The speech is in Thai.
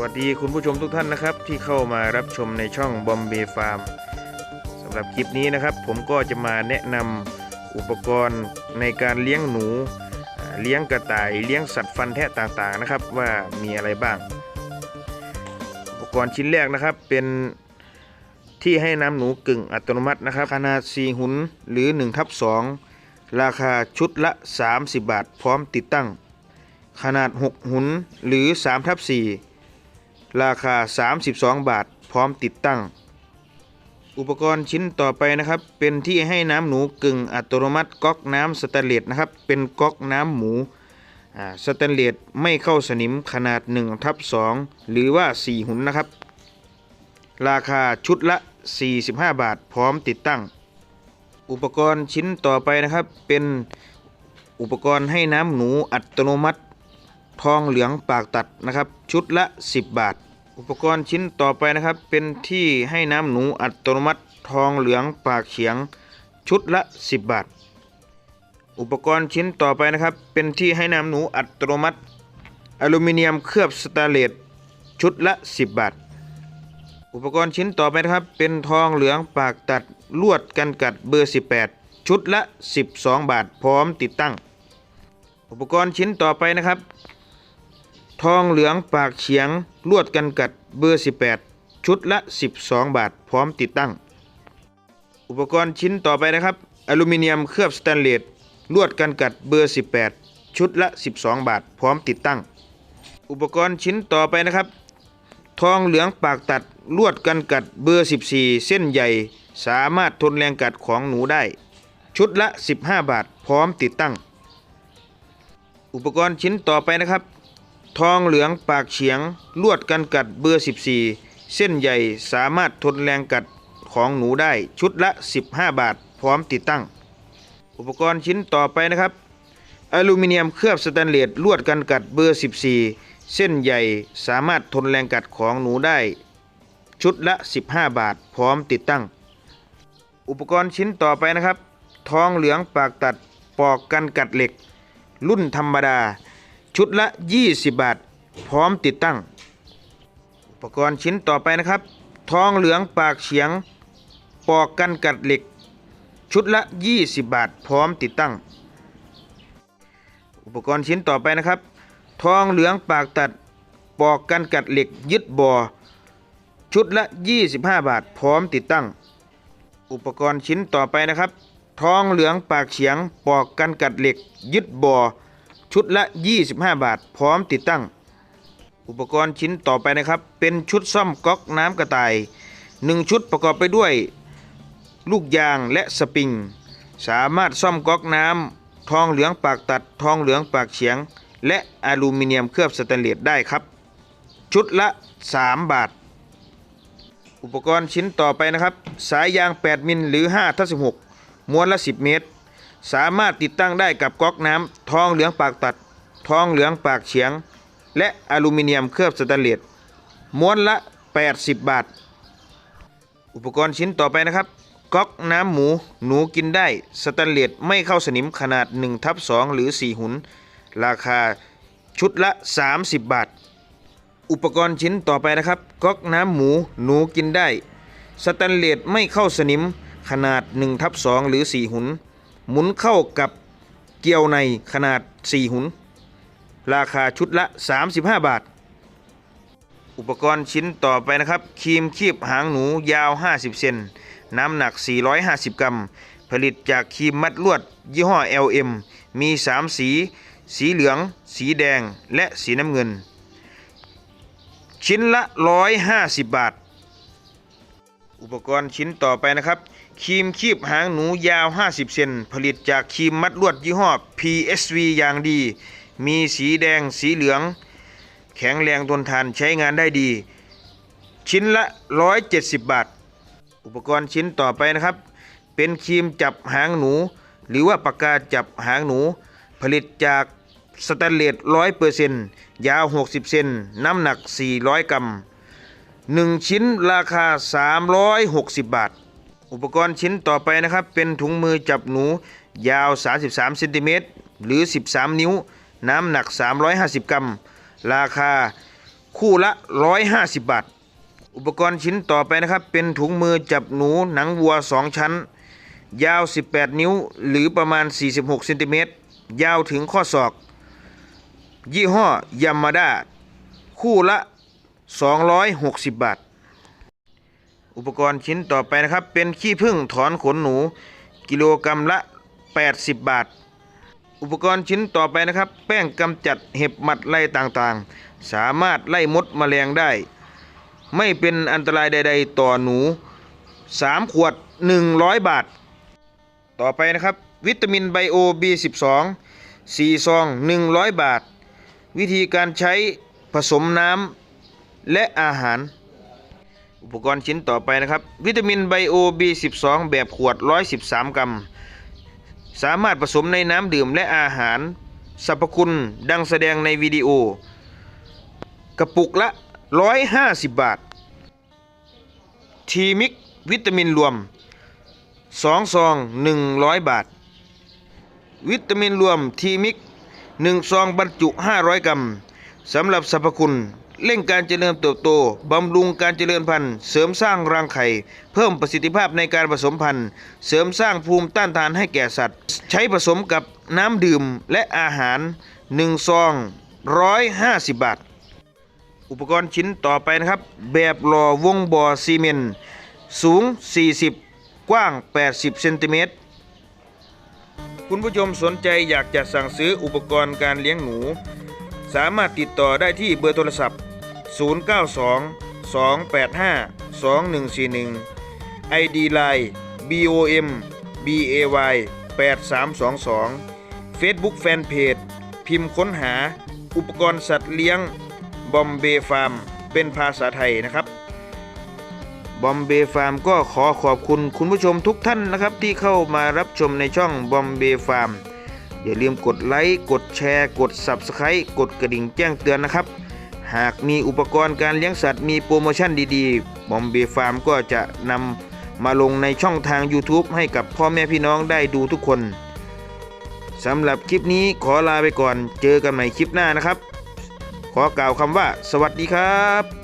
วัสดีคุณผู้ชมทุกท่านนะครับ ที่เข้ามารับชมในช่องบอมเบฟาร์มสำหรับคลิปนี้นะครับ ผมก็จะมาแนะนำอุปกรณ์ในการเลี้ยงหนู เลี้ยงกระต่ายเลี้ยงสัตว์ฟันแทะต่างๆนะครับ ว่ามีอะไรบ้าง อุปกรณ์ชิ้นแรกนะครับเป็นที่ให้น้ำหนูกึ่งอัตโนมัตินะครับ ขนาด 4 หุนหรือ1ทับ2ราคาชุดละ 30 บาท พร้อมติดตั้ง ขนาด 6 หุนหรือ3ทับ4 ราคา 32 บาท พร้อมติดตั้ง อุปกรณ์ชิ้นต่อไปนะครับ เป็นที่ให้น้ำหนูกึ่งอัตโนมัติก๊อกน้ำสแตนเลสนะครับ เป็นก๊อกน้ำหมูอ่าสแตนเลสไม่เข้าสนิมขนาด1ทับ2หรือว่า 4 หุนนะครับ ราคาชุดละ 45 บาท พร้อมติดตั้ง อุปกรณ์ชิ้นต่อไปนะครับเป็นอุปกรณ์ให้น้ำหนูอัตโนมัติ ทองเหลืองปากตัดนะครับ ชุดละ 10 บาท อุปกรณ์ชิ้นต่อไปนะครับ เป็นที่ให้น้ำหนูอัตโนมัติทองเหลืองปากเฉียง ชุดละ 10 บาท อุปกรณ์ชิ้นต่อไปนะครับ เป็นที่ให้น้ำหนูอัตโนมัติ อลูมิเนียมเคลือบสแตนเลสชุดละ 10 บาท อุปกรณ์ชิ้นต่อไปนะครับ เป็นทองเหลืองปากตัดลวดกันกัดเบอร์ 18 ชุดละ 12 บาท พร้อมติดตั้ง อุปกรณ์ชิ้นต่อไปนะครับ ทองเหลืองปากเฉียงลวดกันกัดเบอร์ 18 ชุดละ 12 บาท พร้อมติดตั้ง อุปกรณ์ชิ้นต่อไปนะครับ อลูมิเนียมเคลือบสแตนเลสลวดกันกัดเบอร์ 18 ชุดละ 12 บาท พร้อมติดตั้ง อุปกรณ์ชิ้นต่อไปนะครับ ทองเหลืองปากตัดลวดกันกัดเบอร์ 14 เส้นใหญ่ สามารถทนแรงกัดของหนูได้ ชุดละ 15 บาท พร้อมติดตั้ง อุปกรณ์ชิ้นต่อไปนะครับ ทองเหลืองปากเฉียง ลวดกันกัดเบอร์ 14 เส้นใหญ่สามารถทนแรงกัดของหนูได้ชุดละ 15 บาท พร้อมติดตั้ง อุปกรณ์ชิ้นต่อไปนะครับ อลูมิเนียมเคลือบสแตนเลสลวดกันกัดเบอร์ 14 เส้นใหญ่สามารถทนแรงกัดของหนูได้ ชุดละ 15 บาท พร้อมติดตั้ง อุปกรณ์ชิ้นต่อไปนะครับ ทองเหลืองปากตัดปอกกันกัดเหล็ก รุ่นธรรมดา ชุดละ 20 บาท พร้อมติดตั้ง อุปกรณ์ชิ้นต่อไปนะครับ ทองเหลืองปากเฉียง ปอกกันกัดเหล็ก ชุดละ 20 บาท พร้อมติดตั้ง อุปกรณ์ชิ้นต่อไปนะครับ ทองเหลืองปากตัด ปอกกันกัดเหล็ก ยึดบ่อ ชุดละ 25 บาท พร้อมติดตั้ง อุปกรณ์ชิ้นต่อไปนะครับ ทองเหลืองปากเฉียง ปอกกันกัดเหล็ก ยึดบ่อ ชุดละ 25 บาท พร้อมติดตั้ง อุปกรณ์ชิ้นต่อไปนะครับ เป็นชุดซ่อมก๊อกน้ำกระต่าย 1 ชุดประกอบไปด้วยลูกยางและสปริง สามารถซ่อมก๊อกน้ำทองเหลืองปากตัด ทองเหลืองปากเฉียง และอลูมิเนียมเคลือบสแตนเลสได้ครับ ชุดละ 3 บาท อุปกรณ์ชิ้นต่อไปนะครับ สายยาง 8 มิลหรือ5ทับ16ม้วนละ 10 เมตร สามารถติดตั้งได้กับก๊อกน้ำทองเหลืองปากตัด ทองเหลืองปากเฉียง และอลูมิเนียมเคลือบสแตนเลสม้วนละ 80 บาท อุปกรณ์ชิ้นต่อไปนะครับ ก๊อกน้ำหมูหนูกินได้สแตนเลสไม่เข้าสนิมขนาด1ทับ2หรือ 4 หุน ราคาชุดละ 30 บาท อุปกรณ์ชิ้นต่อไปนะครับ ก๊อกน้ำหมูหนูกินได้สแตนเลสไม่เข้าสนิมขนาด1ทับ2หรือ 4 หุน หมุนเข้ากับเกลียวในขนาด 4 หุน ราคาชุดละ 35 บาท อุปกรณ์ชิ้นต่อไปนะครับครีมคีบหางหนูยาว 50 เซนน้ำหนัก 450 กรัม ผลิตจากครีมมัดลวด ยี่ห้อ LM มี 3 สี สีเหลือง สีแดง และสีน้ำเงิน ชิ้นละ 150 บาท อุปกรณ์ชิ้นต่อไปนะครับ ครีมคีบหางหนูยาว 50 เซนผลิตจากครีมมัดลวดยี่ห้อ PSV อย่างดี มีสีแดงสีเหลือง แข็งแรงทนทานใช้งานได้ดี ชิ้นละ 170 บาท อุปกรณ์ชิ้นต่อไปนะครับ เป็นครีมจับหางหนู หรือว่าปากกาจับหางหนู ผลิตจากสแตนเลส100%ยาว 60 เซนน้ำหนัก 400 กรัม 1 ชิ้นราคา 360 บาท อุปกรณ์ชิ้นต่อไปนะครับ เป็นถุงมือจับหนูยาว 33เซนติเมตรหรือ 13 นิ้ว น้ำหนัก 350 กรัม ราคาคู่ละ 150 บาท อุปกรณ์ชิ้นต่อไปนะครับ เป็นถุงมือจับหนูหนังวัว 2 ชั้น ยาว 18 นิ้ว หรือประมาณ 46เซนติเมตรยาวถึงข้อศอก ยี่ห้อยามาด้าคู่ละ 260 บาท อุปกรณ์ชิ้นต่อไปนะครับ เป็นขี้ผึ้งถอนขนหนู กิโลกรรัมละ 80 บาท อุปกรณ์ชิ้นต่อไปนะครับ แป้งกำจัดเห็บหมัดไล่ต่างๆ สามารถไล่มดแมลงได้ ไม่เป็นอันตรายใด ๆ ต่อหนู 3 ขวด 100 บาท ต่อไปนะครับ วิตามินไบโอ B12 4 ซอง 100 บาท วิธีการใช้ผสมน้ำและอาหาร อุปกรณ์ชิ้นต่อไปนะครับ วิตามินไบโอ B12 แบบขวด 113 กรัม สามารถผสมในน้ำดื่มและอาหาร สรรพคุณดังแสดงในวิดีโอ กระปุกละ 150 บาท ทีมิกวิตามินรวม 2 ซอง 100 บาท วิตามินรวมทีมิก1 ซองบรรจุ 500 กรัมสำหรับสรรพคุณ เร่งการเจริญเติบโต บำรุงการเจริญพันธุ์ เสริมสร้างรังไข่ เพิ่มประสิทธิภาพในการผสมพันธุ์ เสริมสร้างภูมิต้านทานให้แก่สัตว์ ใช้ผสมกับน้ำดื่มและอาหาร 1 ซอง 150 บาท อุปกรณ์ชิ้นต่อไปนะครับ แบบหล่อวงบ่อซีเมนต์สูง 40 กว้าง 80 เซนติเมตรคุณผู้ชมสนใจอยากจะสั่งซื้ออุปกรณ์การเลี้ยงหนู สามารถติดต่อได้ที่เบอร์โทรศัพท์ 092 285 2141 ID Line BOM BAY 8322 Facebook Fanpage พิมพ์ค้นหา อุปกรณ์สัตว์เลี้ยงบอมเบฟาร์มเป็นภาษาไทยนะครับบอมเบฟาร์มก็ขอขอบคุณคุณผู้ชมทุกท่านนะครับที่เข้ามารับชมในช่องบอมเบฟาร์มอย่าลืมกดไลค์ กดแชร์ กด Subscribe กดกระดิ่งแจ้งเตือนนะครับ หากมีอุปกรณ์การเลี้ยงสัตว์มีโปรโมชั่นดีๆบอมเบฟาร์มก็จะนำมาลงในช่องทาง YouTube ให้กับพ่อแม่พี่น้องได้ดูทุกคนสำหรับคลิปนี้ขอลาไปก่อน เจอกันใหม่คลิปหน้านะครับ ขอกล่าวคำว่า สวัสดีครับ